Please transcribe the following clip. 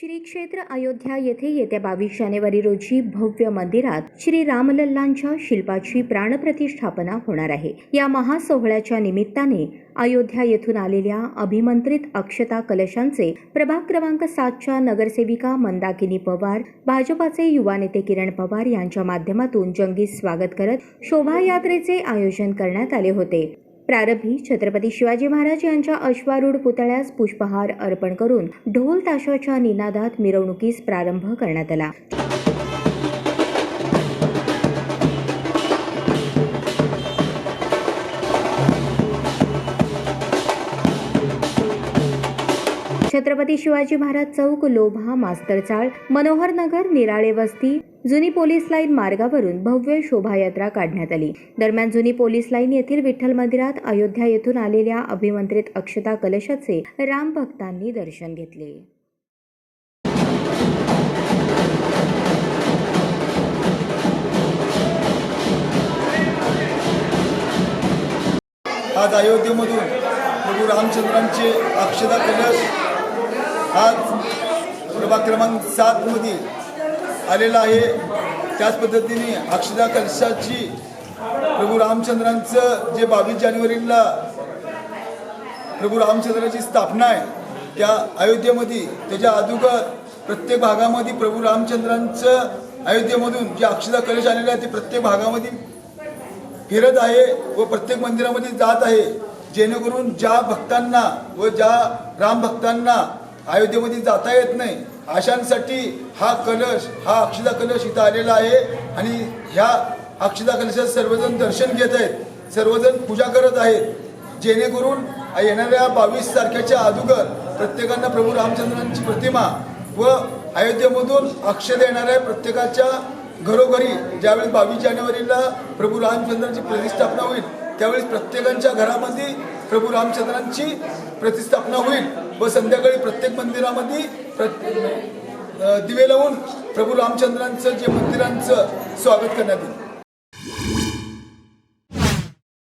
श्री क्षेत्र अयोध्या येथे येत्या बावीस जानेवारी रोजी भव्य मंदिरात श्री रामलल्लांच्या शिल्पाची प्राणप्रतिष्ठापना होणार आहे. या महासोहळ्याच्या निमित्ताने अयोध्या येथून आलेल्या अभिमंत्रित अक्षता कलशांचे प्रभाग क्रमांक सातच्या नगरसेविका मंदाकिनी पवार भाजपाचे युवा नेते किरण पवार यांच्या माध्यमातून जंगी स्वागत करत शोभायात्रेचे आयोजन करण्यात आले होते. प्रारंभी छत्रपती शिवाजी महाराज यांच्या अश्वारूढ पुतळ्यास पुष्पहार अर्पण करून ढोल ताशाच्या निनादात मिरवणुकीस प्रारंभ करण्यात आला. छत्रपती शिवाजी महाराज चौक लोभा मास्तरचाळ मनोहर नगर निराळे वस्ती जुनी पोलीस लाईन मार्गावरून भव्य शोभायात्रा काढण्यात आली. दरम्यान जुनी पोलीस लाईन येथील विठ्ठल मंदिरात अयोध्या येथून आलेल्या अभिमंत्रित अक्षता कलशाचे राम भक्तांनी दर्शन घेतले. आज अयोध्येमधून प्रभू रामचंद्रांचे अक्षता कलश आज प्रभाग क्रमांक सातमध्ये आलेला आहे. त्याच पद्धतीने अक्षदा कलशाची प्रभू रामचंद्रांचं जे बावीस जानेवारीला प्रभू रामचंद्राची स्थापना आहे त्या अयोध्येमध्ये त्याच्या अगोदर प्रत्येक भागामध्ये प्रभू रामचंद्रांचं अयोध्येमधून जे अक्षदा कलश आलेलं आहे ते प्रत्येक भागामध्ये फिरत आहे व प्रत्येक मंदिरामध्ये जात आहे. जेणेकरून ज्या भक्तांना व ज्या राम भक्तांना अयोध्येमध्ये जाता येत नाही. अशांसाठी हा कलश हा अक्षदा कलश इथं आलेला आहे आणि ह्या अक्षदा कलशात सर्वजण दर्शन घेत आहेत. सर्वजण पूजा करत आहेत. जेणेकरून येणाऱ्या बावीस तारखेच्या अगोदर प्रत्येकांना प्रभू रामचंद्रांची प्रतिमा व अयोध्येमधून अक्ष देणाऱ्या प्रत्येकाच्या घरोघरी ज्यावेळेस बावीस जानेवारीला प्रभू रामचंद्रांची प्रतिष्ठापना होईल त्यावेळेस प्रत्येकांच्या घरामध्ये प्रभू रामचंद्रांची प्रतिस्थापना होईल व संध्याकाळी प्रत्येक मंदिरामध्ये प्र दिवे लावून प्रभू रामचंद्रांचं जे मंदिरांचं स्वागत करण्यात येईल.